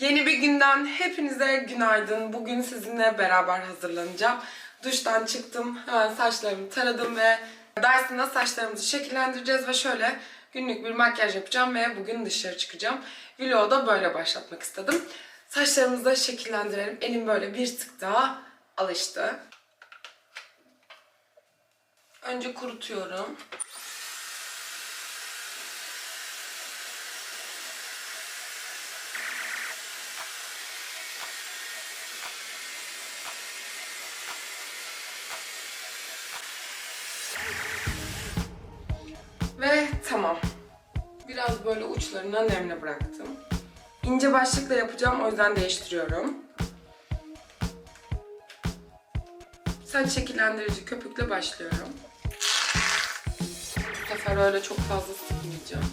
Yeni bir günden hepinize günaydın. Bugün sizinle beraber hazırlanacağım. Duştan çıktım, hemen saçlarımı taradım ve Dyson'da saçlarımızı şekillendireceğiz ve şöyle günlük bir makyaj yapacağım ve bugün dışarı çıkacağım. Vlogu da böyle başlatmak istedim. Saçlarımızı da şekillendirelim. Elim böyle bir tık daha alıştı. Önce kurutuyorum. Uçlarına nemle bıraktım. İnce başlıkla yapacağım o yüzden değiştiriyorum. Saç şekillendirici köpükle başlıyorum. Bu sefer öyle çok fazla sıkmayacağım.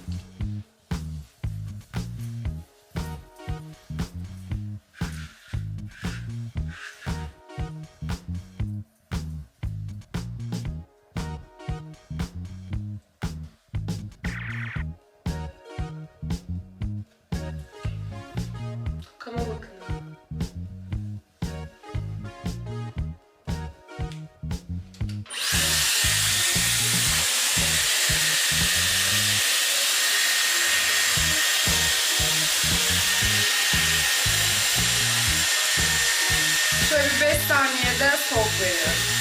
Yeah.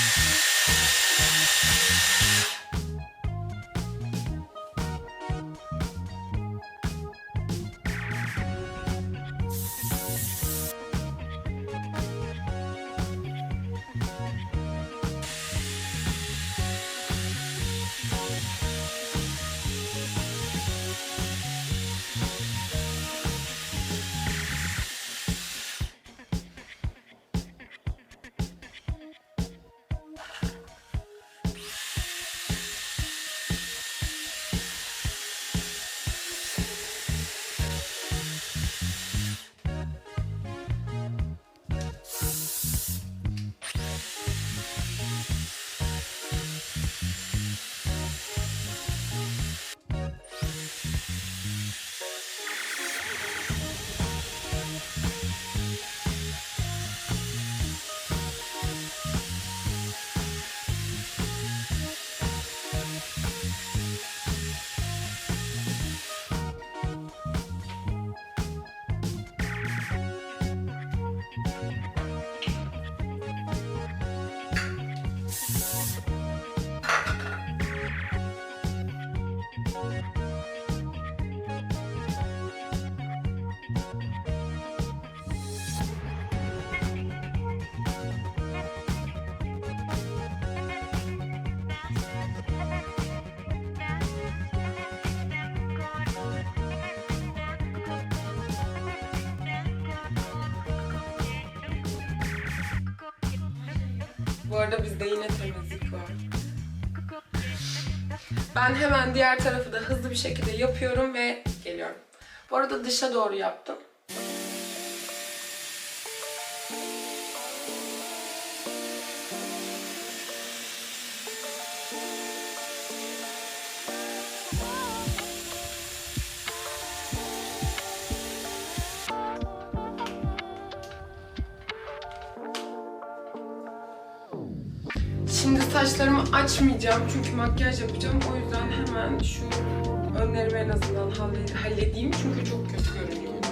Bu arada bizde yine temizlik var. Ben hemen diğer tarafı da hızlı bir şekilde yapıyorum ve geliyorum. Bu arada dışa doğru yaptım. Açmayacağım çünkü makyaj yapacağım. O yüzden hemen şu önlerimi en azından halle- halledeyim çünkü çok kötü görünüyorlar.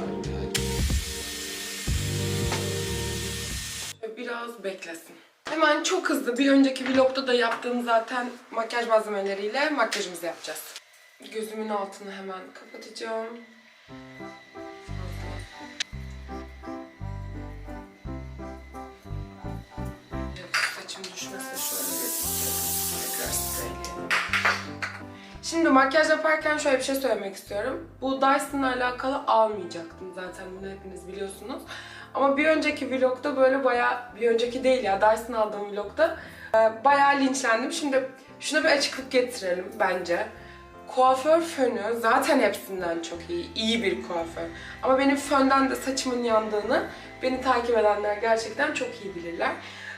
Biraz beklesin. Hemen çok hızlı bir önceki vlogda da yaptığım zaten makyaj malzemeleriyle makyajımızı yapacağız. Gözümün altını hemen kapatacağım. Şimdi makyaj yaparken şöyle bir şey söylemek istiyorum. Bu Dyson'la alakalı almayacaktım zaten bunu hepiniz biliyorsunuz. Ama bir önceki vlogda böyle bayağı, bir önceki değil ya Dyson aldığım vlogda e, bayağı linçlendim. Şimdi şuna bir açıklık getirelim bence. Kuaför fönü zaten hepsinden çok iyi. iyi bir kuaför. Ama benim fönden de saçımın yandığını beni takip edenler gerçekten çok iyi bilirler.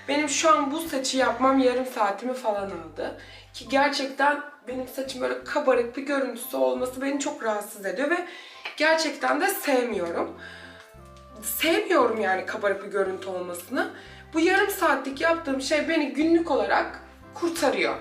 Benim şu an bu saçı yapmam yarım saatimi falan aldı. Ki gerçekten benim saçım böyle kabarık bir görüntüsü olması beni çok rahatsız ediyor ve gerçekten de sevmiyorum. sevmiyorum yani kabarık bir görüntü olmasını. Bu yarım saatlik yaptığım şey beni günlük olarak kurtarıyor.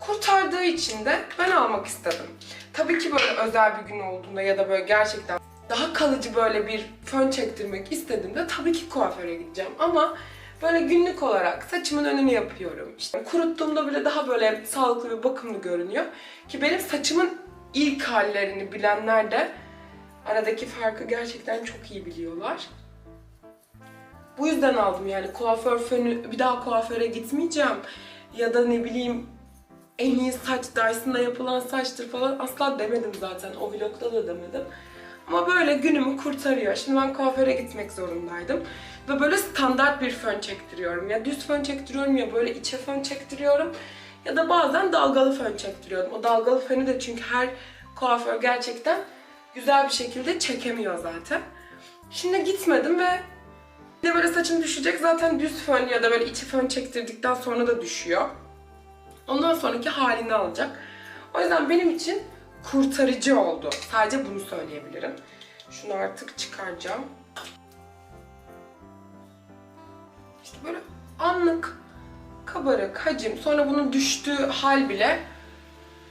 Kurtardığı için de ben almak istedim. Tabii ki böyle özel bir gün olduğunda ya da böyle gerçekten daha kalıcı böyle bir fön çektirmek istediğimde tabii ki kuaföre gideceğim. Ama böyle günlük olarak saçımın önünü yapıyorum. İşte kuruttuğumda bile daha böyle sağlıklı ve bakımlı görünüyor. Ki benim saçımın ilk hallerini bilenler de aradaki farkı gerçekten çok iyi biliyorlar. Bu yüzden aldım yani kuaför fönü bir daha kuaföre gitmeyeceğim. Ya da ne bileyim en iyi saç Dyson'da yapılan saçtır falan asla demedim zaten. O vlogda da demedim. Ama böyle günümü kurtarıyor. Şimdi ben kuaföre gitmek zorundaydım. Ve böyle standart bir fön çektiriyorum. Ya düz fön çektiriyorum ya böyle içe fön çektiriyorum. Ya da bazen dalgalı fön çektiriyorum. O dalgalı fönü de çünkü her kuaför gerçekten güzel bir şekilde çekemiyor zaten. Şimdi gitmedim ve de böyle saçım düşecek. Zaten düz fön ya da böyle içi fön çektirdikten sonra da düşüyor. Ondan sonraki halini alacak. O yüzden benim için kurtarıcı oldu. Sadece bunu söyleyebilirim. Şunu artık çıkaracağım. İşte böyle anlık kabarık, hacim, sonra bunun düştüğü hal bile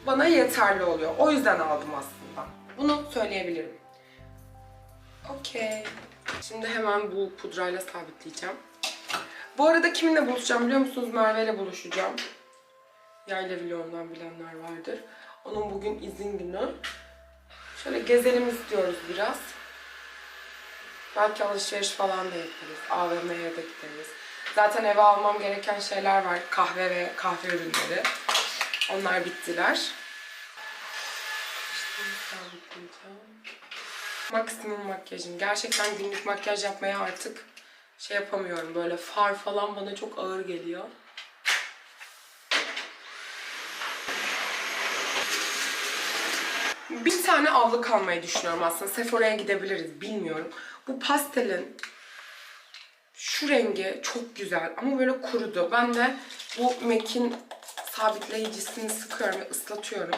bana yeterli oluyor. O yüzden aldım aslında. Bunu söyleyebilirim. Okey. Şimdi hemen bu pudrayla sabitleyeceğim. Bu arada kiminle buluşacağım biliyor musunuz? Merve ile buluşacağım. Yayla vlogundan bilenler vardır. Onun bugün izin günü. Şöyle gezelim istiyoruz biraz. Belki alışveriş falan da yaparız. AVM'ye de gideriz. Zaten eve almam gereken şeyler var. Kahve ve kahve ürünleri. Onlar bittiler. Maksimum makyajım. Gerçekten günlük makyaj yapmaya artık şey yapamıyorum. Böyle far falan bana çok ağır geliyor. Bir tane allık almayı düşünüyorum aslında. Sephora'ya gidebiliriz. Bilmiyorum. Bu pastelin şu rengi çok güzel ama böyle kurudu. Ben de bu MAC'in sabitleyicisini sıkıyorum ve ıslatıyorum.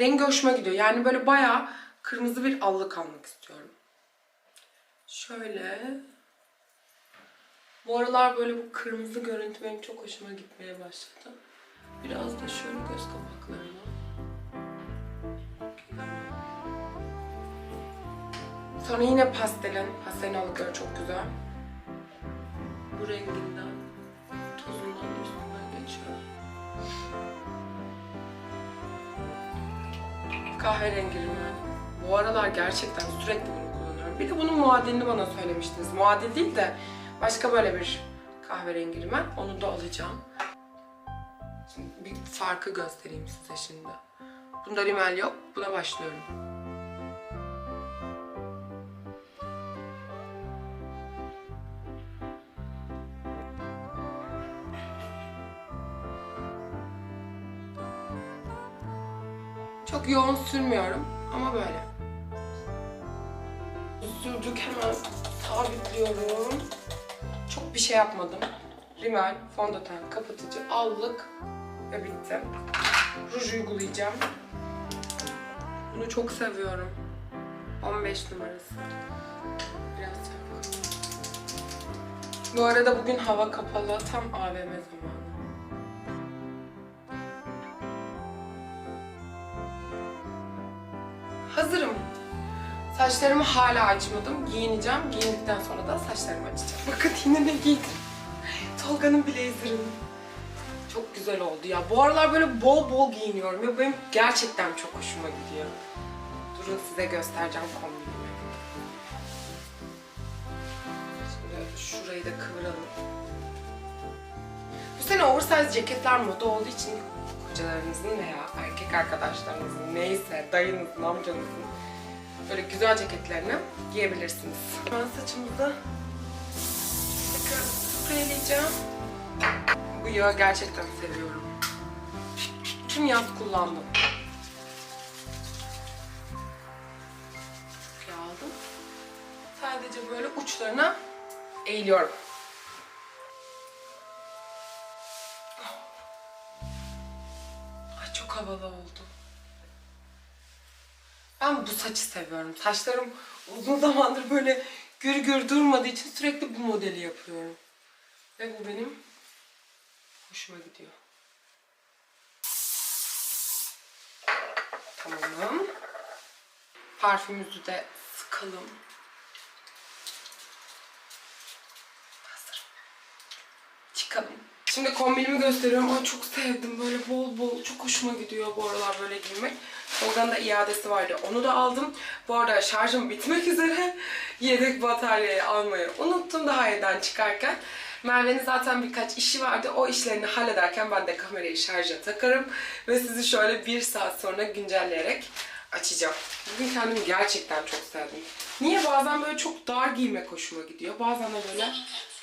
Rengi hoşuma gidiyor. Yani böyle bayağı kırmızı bir allık almak istiyorum. Şöyle. Bu aralar böyle bu kırmızı görüntü benim çok hoşuma gitmeye başladı. Biraz da şöyle göz kapaklarına. Sonra yine pastelin, pastelin allıkları çok güzel. Bu renginden, tozundan üstünden geçiyor. Kahverengi rimel. Bu aralar gerçekten sürekli bunu kullanıyorum. Bir de bunun muadilini bana söylemiştiniz. Muadil değil de başka böyle bir kahverengi rimel. Onu da alacağım. Şimdi bir farkı göstereyim size şimdi. Bunda rimel yok. Buna başlıyorum. Yoğun sürmüyorum ama böyle. Sürdük hemen sabitliyorum. Çok bir şey yapmadım. Rimel, fondöten, kapatıcı, allık ve bitti. Ruj uygulayacağım. Bunu çok seviyorum. 15 numarası. Biraz çarpalım. Bu arada bugün hava kapalı. Tam AVM zamanı. Saçlarımı hala açmadım. Giyineceğim. Giyindikten sonra da saçlarımı açacağım. Bakın yine ne giydim. Tolga'nın blazerını. Çok güzel oldu ya. Bu aralar böyle bol bol giyiniyorum ve benim gerçekten çok hoşuma gidiyor. Durun size göstereceğim kombinimi. Şimdi şurayı da kıvıralım. Bu sene oversize ceketler moda olduğu için kocalarınızın veya erkek arkadaşlarınızın neyse dayınızın, amcanızın böyle güzel ceketlerini giyebilirsiniz. Ben saçımızı tekrar spreyleyeceğim. Bu yağı gerçekten seviyorum. Tüm yaz kullandım. Yağ aldım. Sadece böyle uçlarına eğiliyorum. Ay çok havalı oldu. Ben bu saçı seviyorum. Saçlarım uzun zamandır böyle gür gür durmadığı için sürekli bu modeli yapıyorum. Ve bu benim hoşuma gidiyor. Tamam. Parfümümüzü de sıkalım. Hazır. Çıkalım. Şimdi kombinimi gösteriyorum. Ay çok sevdim. Böyle bol bol. Çok hoşuma gidiyor bu aralar böyle giymek. Tolga'nın da iadesi vardı. Onu da aldım. Bu arada şarjım bitmek üzere. Yedek bataryayı almayı unuttum daha evden çıkarken. Merve'nin zaten birkaç işi vardı. O işlerini hallederken ben de kamerayı şarja takarım. Ve sizi şöyle bir saat sonra güncelleyerek açacağım. Bugün kendimi gerçekten çok sevdim. Niye bazen böyle çok dar giymek hoşuma gidiyor. Bazen de böyle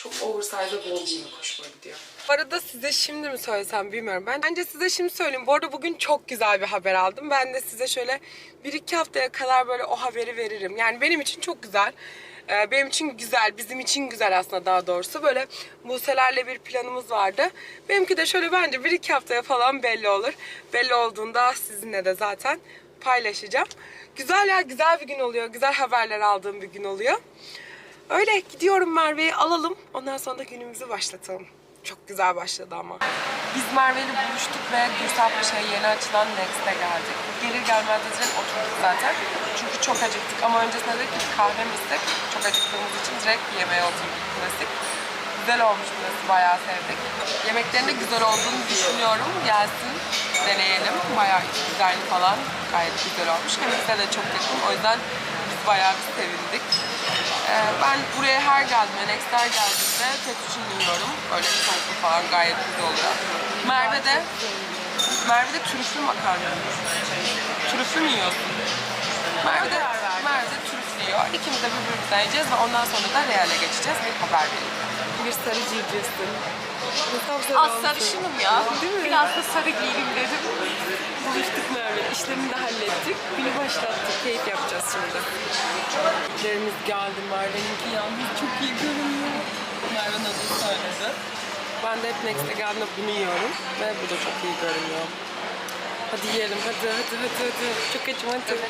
çok oversize'a bol giymek hoşuma gidiyor. Bu arada size şimdi mi söylesem bilmiyorum. Ben bence size şimdi söyleyeyim. Bu arada bugün çok güzel bir haber aldım. Ben de size şöyle bir iki haftaya kadar böyle o haberi veririm. Yani benim için çok güzel. Ee, benim için güzel, bizim için güzel aslında daha doğrusu. Böyle Buse'lerle bir planımız vardı. Benimki de şöyle bence bir iki haftaya falan belli olur. Belli olduğunda sizinle de zaten paylaşacağım. Güzel ya, güzel bir gün oluyor. Güzel haberler aldığım bir gün oluyor. Öyle gidiyorum Merve'yi alalım. Ondan sonra da günümüzü başlatalım. Çok güzel başladı ama. Biz Merve'yle buluştuk ve Gürsel Paşa'ya yeni açılan Next'e geldik. Gelir gelmez de direkt oturduk zaten. Çünkü çok acıktık ama öncesinde dedik ki kahve mi içsek? Çok acıktığımız için direkt yemeğe oturduk klasik. Güzel olmuş burası, bayağı sevdik. Yemeklerin de güzel olduğunu düşünüyorum. Gelsin, deneyelim. Bayağı güzelliği falan gayet güzel olmuş. Hem de çok yakın. O yüzden bayağı bir sevindik. Ee, ben buraya her geldiğimde, Next'ler geldiğimde fettuccine yiyorum. Böyle tavuklu falan gayet güzel oluyor. Merve de, Merve de trüflü makarna. Trüflü mü yiyorsun? Merve de, Merve de trüflü yiyor. İkimiz de birbirimizden yiyeceğiz ve ondan sonra da Real'e geçeceğiz. Bir haber verelim. Bir sarı civcivsin. Az sarışınım ya. Değil mi? Biraz da sarı giyeyim dedim. Buluştuk Merve. İşlerini de hallettik. Günü başlattık. Keyif yapacağız şimdi. Lerimiz geldi. Merve'ninki yalnız çok iyi görünüyor. Merve'nin adını söyledi. Ben de hep Next'e geldiğimde bunu yiyorum. Ve bu da çok iyi görünüyor. Hadi yiyelim. Hadi hadi hadi hadi. Çok açım hadi. Şöyle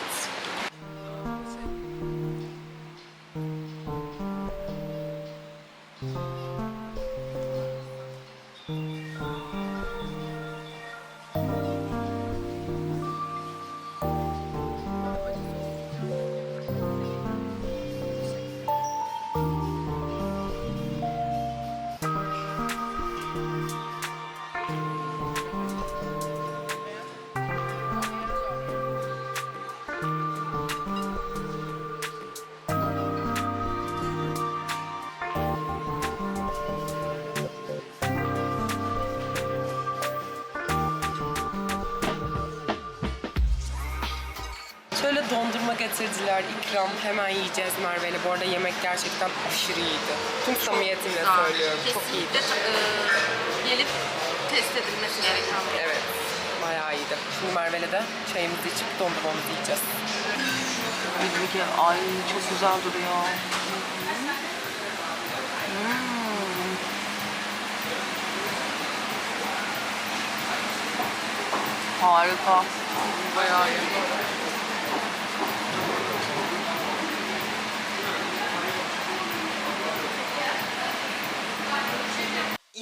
getirdiler. ikram. Hemen yiyeceğiz Merve'yle. Bu arada yemek gerçekten aşırı iyiydi. Tüm samimiyetimle söylüyorum. Çok iyiydi. Kesinlikle e, gelip test edilmesi gereken bir Evet. Bayağı iyiydi. Şimdi Merve'yle de çayımızı içip dondurmamızı yiyeceğiz. Bilgi, ay çok güzel duruyor. Harika. Bayağı iyi.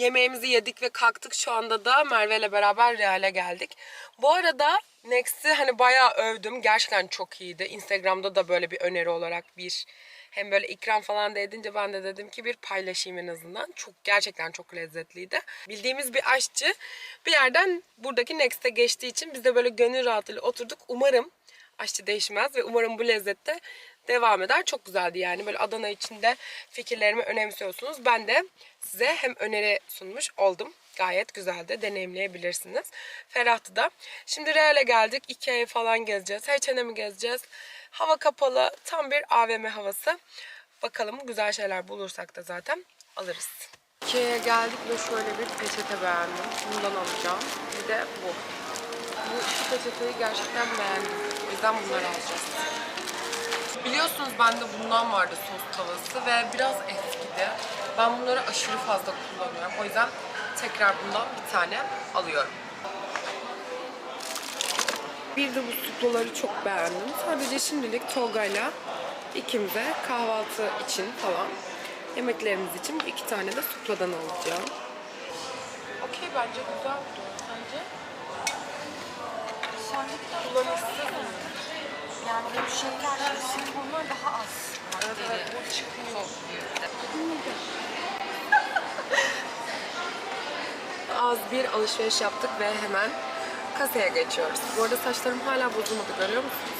Yemeğimizi yedik ve kalktık. Şu anda da Merve ile beraber Real'e geldik. Bu arada Next'i hani bayağı övdüm. Gerçekten çok iyiydi. Instagram'da da böyle bir öneri olarak bir hem böyle ikram falan da edince ben de dedim ki bir paylaşayım en azından. Çok gerçekten çok lezzetliydi. Bildiğimiz bir aşçı bir yerden buradaki Next'e geçtiği için biz de böyle gönül rahatlığıyla oturduk. Umarım aşçı değişmez ve umarım bu lezzette devam eder. Çok güzeldi yani. Böyle Adana içinde fikirlerimi önemsiyorsunuz. Ben de size hem öneri sunmuş oldum. Gayet güzeldi. Deneyimleyebilirsiniz. Ferahtı da. Şimdi Real'e geldik. Ikea'yı falan gezeceğiz. H&M'i gezeceğiz. Hava kapalı. Tam bir AVM havası. Bakalım güzel şeyler bulursak da zaten alırız. Ikea'ya geldik ve şöyle bir peçete beğendim. Bundan alacağım. Bir de bu. Bu iki peçeteyi gerçekten beğendim. O yüzden bunları alacağız. Biliyorsunuz bende bundan vardı sos tavası ve biraz eskidi. Ben bunları aşırı fazla kullanıyorum. O yüzden tekrar bundan bir tane alıyorum. Bir de bu suploları çok beğendim. Sadece şimdilik Tolga'yla ikimize kahvaltı için falan yemeklerimiz için iki tane de supladan alacağım. Okey bence güzel bu. Sence? Kullanışsız mı? Yani bu şeker, bunlar daha az. Az bir alışveriş yaptık ve hemen kasaya geçiyoruz. Bu arada saçlarım hala bozulmadı görüyor musunuz?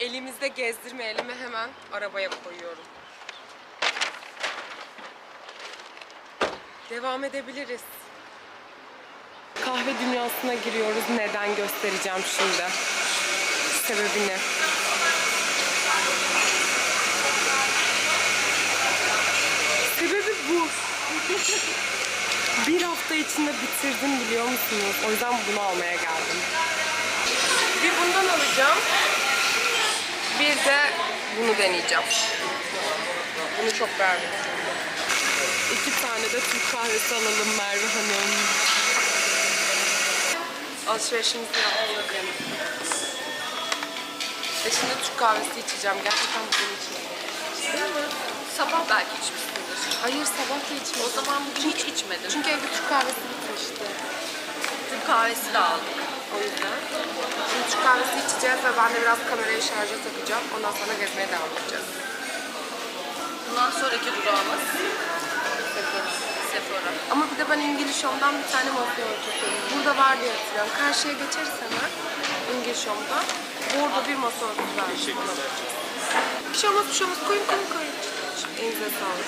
Elimizde gezdirmeyelim ve hemen arabaya koyuyorum. Devam edebiliriz. Kahve dünyasına giriyoruz. Neden göstereceğim şimdi. Sebebini. Sebebi bu. Bir hafta içinde bitirdim biliyor musunuz? O yüzden bunu almaya geldim. Bir bundan alacağım. Bir de bunu deneyeceğim. Bunu çok beğendim. İki tane de Türk kahvesi alalım Merve Hanım. Alışverişimizi yaptık. E şimdi Türk kahvesi içeceğim. Gerçekten bugün içmedim. Değil mi? Sabah belki içmişsindir. Hayır sabah da içmedim. O zaman bugün hiç içmedim. Çünkü evde Türk kahvesi bitmişti. Türk kahvesi de aldım. O yüzden. Şimdi Türk kahvesi içeceğiz ve ben de biraz kamerayı şarja takacağım. Ondan sonra gezmeye devam edeceğiz. Bundan sonraki durağımız Sephora. Ama bir de ben İngiliz Home'dan bir tane mafya örtüsüyorum. Burada var diye hatırlıyorum. Karşıya geçeriz hemen İngiliz Home'da. Burada bir masa örtüsü bana. Bir şey olmaz, bir şey olmaz. Koyun, koyun, koyun. Elinize sağlık.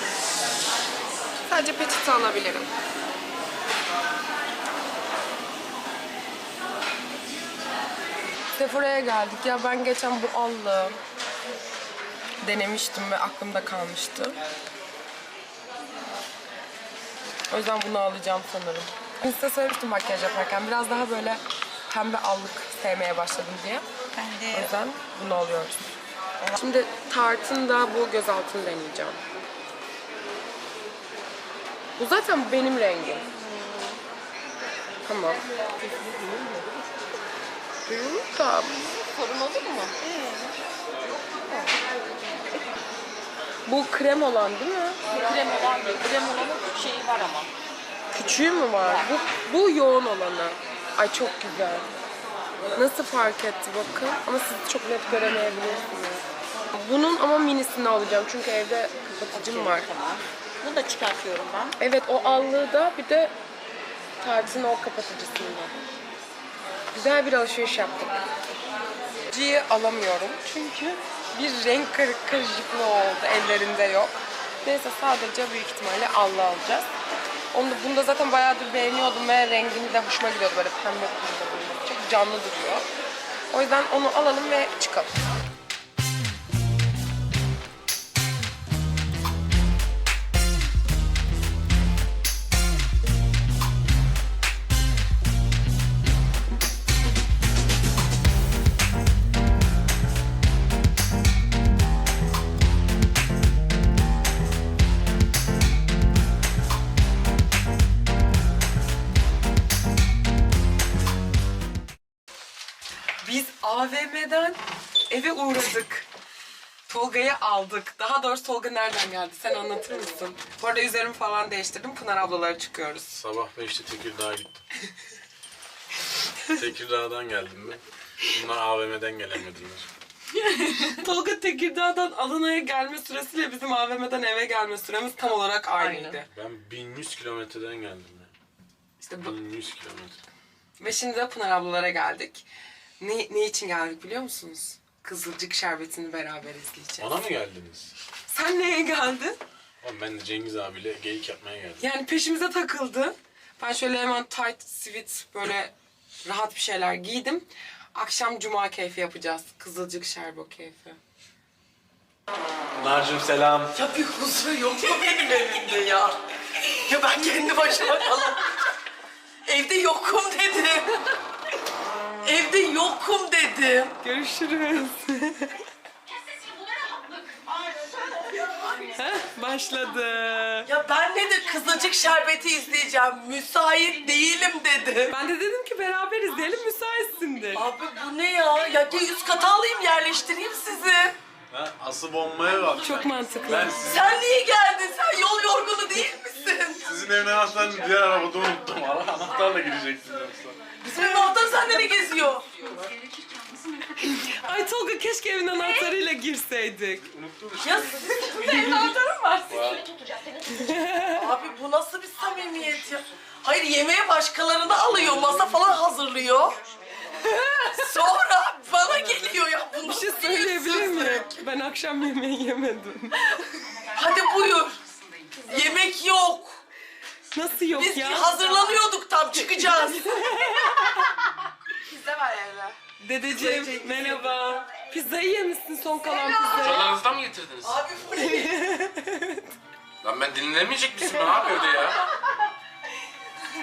Sadece peçete alabilirim. Sephora'ya geldik. Ya ben geçen bu allı denemiştim ve aklımda kalmıştı. O yüzden bunu alacağım sanırım. Ben size söylemiştim makyaj yaparken biraz daha böyle pembe allık sevmeye başladım diye. Ben O yüzden bunu alıyoruz. Şimdi Tarte'ın da bu gözaltını deneyeceğim. Bu zaten benim rengim. Tamam. Tamam. korumalı mı? Bu krem olan değil mi? Krem olan değil. Krem olanın şeyi var ama. Küçüğü mü var? Bu, bu yoğun olanı. Ay çok güzel. Nasıl fark etti bakın. Ama siz çok net göremeyebilirsiniz. Bunun ama minisini alacağım çünkü evde kapatıcım var. Tamam. Bunu da çıkartıyorum ben. Evet o allığı da bir de tartın o kapatıcısını da. Güzel bir alışveriş yaptık. Ci'yi alamıyorum çünkü bir renk kar- karışıklığı oldu ellerinde yok. Neyse sadece büyük ihtimalle allı alacağız. Onu da, bunu da zaten bayağıdır beğeniyordum ve rengini de hoşuma gidiyordu böyle pembe böyle. Çok canlı duruyor. O yüzden onu alalım ve çıkalım. AVM'den eve uğradık. Tolga'yı aldık. Daha doğrusu Tolga nereden geldi? Sen anlatır mısın? Bu arada üzerimi falan değiştirdim. Pınar ablalara çıkıyoruz. Sabah 5'te Tekirdağ'a gittim. Tekirdağ'dan geldim ben. Bunlar AVM'den gelemediler. Tolga Tekirdağ'dan Adana'ya gelme süresiyle bizim AVM'den eve gelme süremiz tam olarak aynıydı. Ben 1100 kilometreden geldim ya. İşte bu. 1100 kilometre. Ve şimdi de Pınar ablalara geldik. Ne, ne için geldik biliyor musunuz? Kızılcık şerbetini beraber izleyeceğiz. Bana mı geldiniz? Sen neye geldin? Oğlum ben de Cengiz abiyle geyik yapmaya geldim. Yani peşimize takıldı. Ben şöyle hemen tight, sweet, böyle rahat bir şeyler giydim. Akşam cuma keyfi yapacağız. Kızılcık şerbo keyfi. Pınar'cığım selam. Ya bir huzur yok mu benim evimde ya? Ya ben kendi başıma kalamam. Evde yokum dedim. Evde yokum dedim. Görüşürüz. Heh, başladı. Ya ben ne de kızılcık şerbeti izleyeceğim. Müsait değilim dedi. Ben de dedim ki beraber izleyelim müsaitsindir. Abi bu ne ya? Ya gel üst kata alayım yerleştireyim sizi. Ha, asıl bombaya bak. Çok mantıklı. Ben Sen niye geldin? Sen yol yorgunu değil evin anahtarını diğer arabada unuttum. Anahtarla girecektim yoksa. Bizim evin anahtarı sende ne geziyor? Ay Tolga keşke evin anahtarıyla girseydik. Unuttum işte. Ya sizin evin anahtarı mı var? Abi bu nasıl bir samimiyet ya? Hayır yemeğe başkalarını alıyor, masa falan hazırlıyor. Sonra bana geliyor ya. Bu Bir şey söyleyebilir miyim? Ben akşam yemeği yemedim. Hadi buyur. Yemek yok. Nasıl yok Biz ya? hazırlanıyorduk tam çıkacağız. Pizza var evde. Dedeciğim merhaba. Pizzayı yemişsin son kalan pizzayı. Çalarınızdan mı getirdiniz? Abi bu ne? Lan ben dinlemeyecek misin? Ne yapıyor evde ya?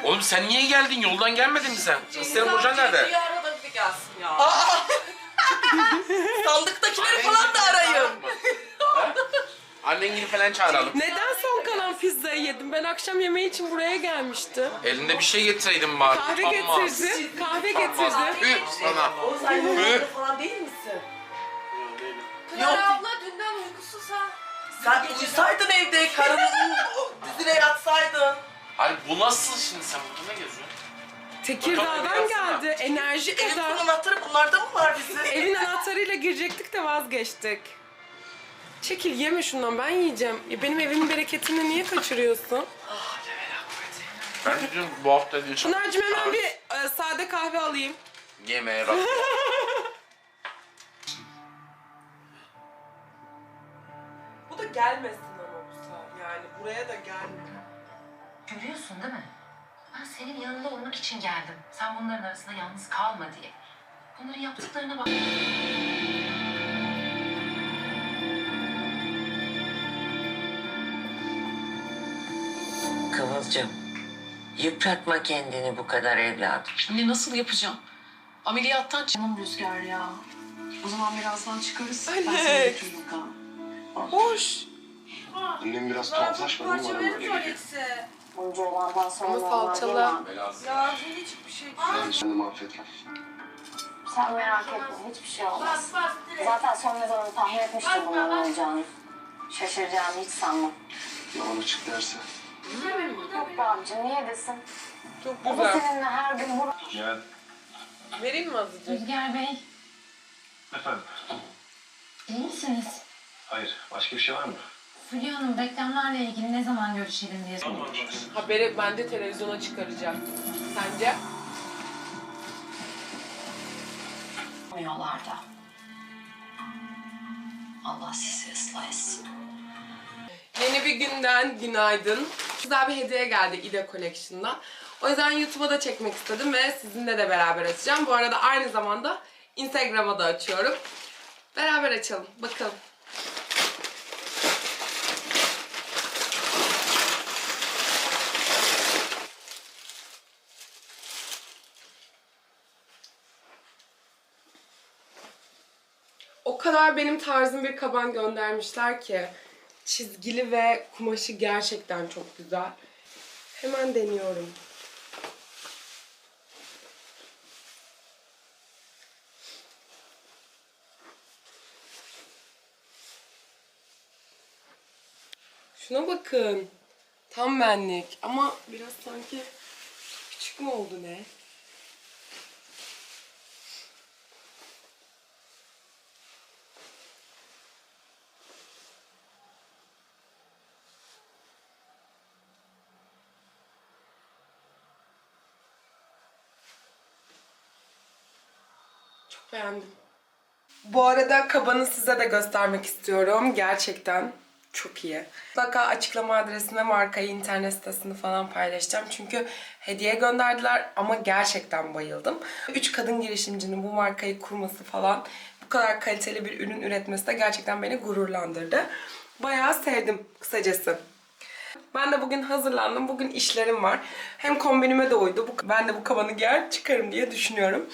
Oğlum sen niye geldin? Yoldan gelmedin mi sen? İsterim hocan nerede? Arada bir gelsin ya. Aa! Sandıktakileri falan da arayın. Ha? Annengili falan çağıralım. Neden son kalan pizzayı yedim? Ben akşam yemeği için buraya gelmiştim. Elinde bir şey getireydin bari. Kahve Utanmaz. getirdi. Kahve Utanmaz. getirdi. Üh sana. Sen yollarda falan değil misin? Pınar Yok. abla dünden uykusuz ha. Sen uyusaydın evde, karının düzüne yatsaydın. Hayır bu nasıl şimdi sen burada ne geziyorsun? Tekirdağ'dan geldi. Enerji Evin kadar. anahtarı bunlarda mı var bizim? Evin anahtarıyla girecektik de vazgeçtik. Çekil yeme şundan ben yiyeceğim. Ya benim evimin bereketini niye kaçırıyorsun? Ben diyorum bu hafta diyor. Pınar'cığım hemen bir e, sade kahve alayım. Yemeğe bak. Bu da gelmesin ama bu saat. Yani buraya da gelme. Görüyorsun değil mi? Ben senin yanında olmak için geldim. Sen bunların arasında yalnız kalma diye. Bunların yaptıklarına bak. Kıvılcım, yıpratma kendini bu kadar evladım. Anne nasıl yapacağım? Ameliyattan çıkmam Rüzgar ya. O zaman birazdan çıkarız. Ben seni Anne. götürürüm Kaan. Hoş. Annem biraz tuhaflaşmadı mı bana böyle geliyor? Bunca olandan sonra Ama normal değil salçalı. mi? Ben kendimi affetmem. Sen merak etme hiçbir şey olmaz. Zaten son ne zaman tahmin etmiştim bunun olacağını. Şaşıracağını hiç sanmam. Ya bana çık derse. Yok be abicim niye desin? Çok O da güzel. seninle her gün vur. Gel. Vereyim mi azıcık? Rüzgar Bey, Efendim? iyi misiniz? Hayır. Başka bir şey var mı? Fulya Hanım reklamlarla ilgili ne zaman görüşelim diye sormuş. Haberi ben de televizyona çıkaracağım. Sence? Yapmıyorlar da. Allah sizi ıslah etsin. Yeni bir günden günaydın. Güzel bir hediye geldi İde Collection'dan. O yüzden YouTube'a da çekmek istedim ve sizinle de beraber açacağım. Bu arada aynı zamanda Instagram'a da açıyorum. Beraber açalım. Bakalım. O kadar benim tarzım bir kaban göndermişler ki. Çizgili ve kumaşı gerçekten çok güzel. Hemen deniyorum. Şuna bakın. Tam benlik ama biraz sanki küçük mü oldu ne? Beğendim. Bu arada kabanı size de göstermek istiyorum. Gerçekten çok iyi. Mutlaka açıklama adresine markayı, internet sitesini falan paylaşacağım. Çünkü hediye gönderdiler ama gerçekten bayıldım. Üç kadın girişimcinin bu markayı kurması falan, bu kadar kaliteli bir ürün üretmesi de gerçekten beni gururlandırdı. Bayağı sevdim kısacası. Ben de bugün hazırlandım. Bugün işlerim var. Hem kombinime de uydu. Ben de bu kabanı giyer çıkarım diye düşünüyorum.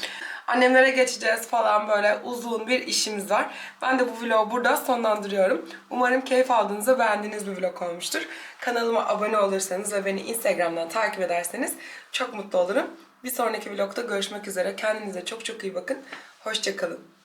Annemlere geçeceğiz falan böyle uzun bir işimiz var. Ben de bu vlogu burada sonlandırıyorum. Umarım keyif aldığınız ve beğendiğiniz bir vlog olmuştur. Kanalıma abone olursanız ve beni Instagram'dan takip ederseniz çok mutlu olurum. Bir sonraki vlogda görüşmek üzere. Kendinize çok çok iyi bakın. Hoşçakalın.